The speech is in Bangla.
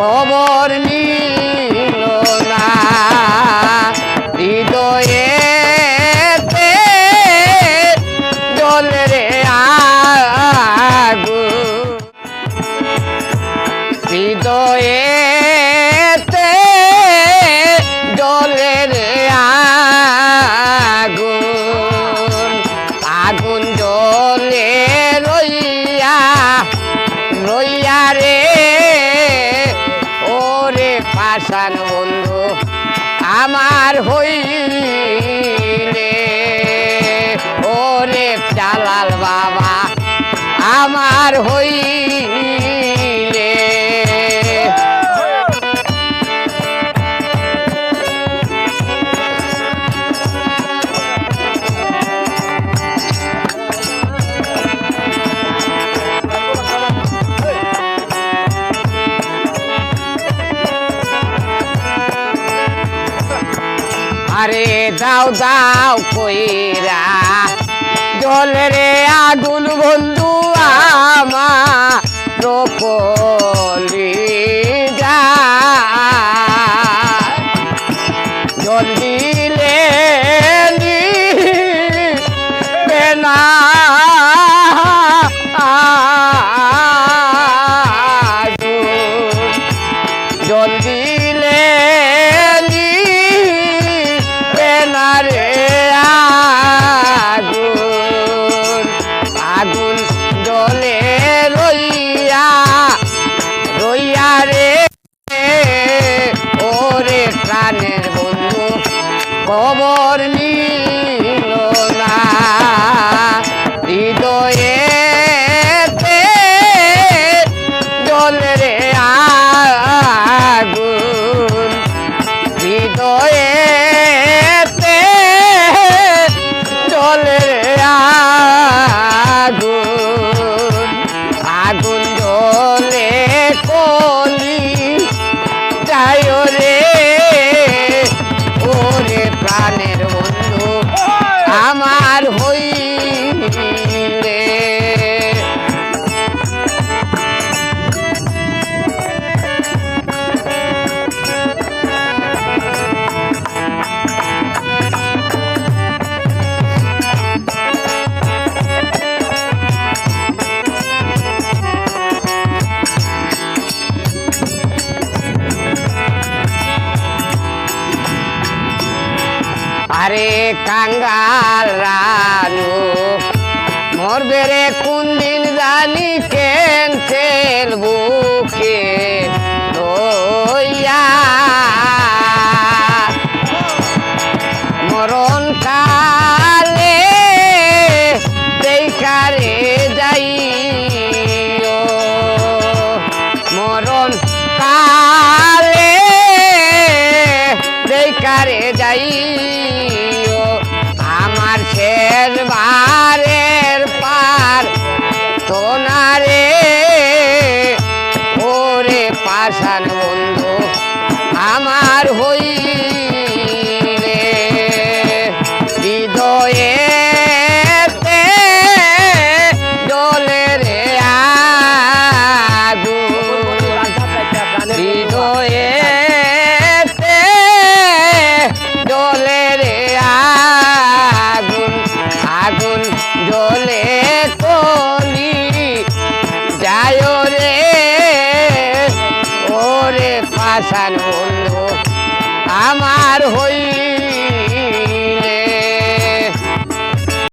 খবর নিল না। হৃদয়ে জলে ওরে বন্ধু আমার হইলে। ওরে চালাল বাবা আমার হইলে আরে দাও দাও কইরা জলেরে আগুন বন্ধু জল না আগুন। জল দিলে আগুন জলে রইয়া রইয়া রে। ওরে প্রাণের বন্ধু খবর নিল না। হৃদয়ে আগুন জলে আরে কাঙ্গাল রানু মরবে রে কোন দিন জানি কেন তেল বুকে লইয়া। মরণ কালে পার তোনারে ওরে পাশান আগুন জলে কলি যায় রে ওরে পাশান আমার হই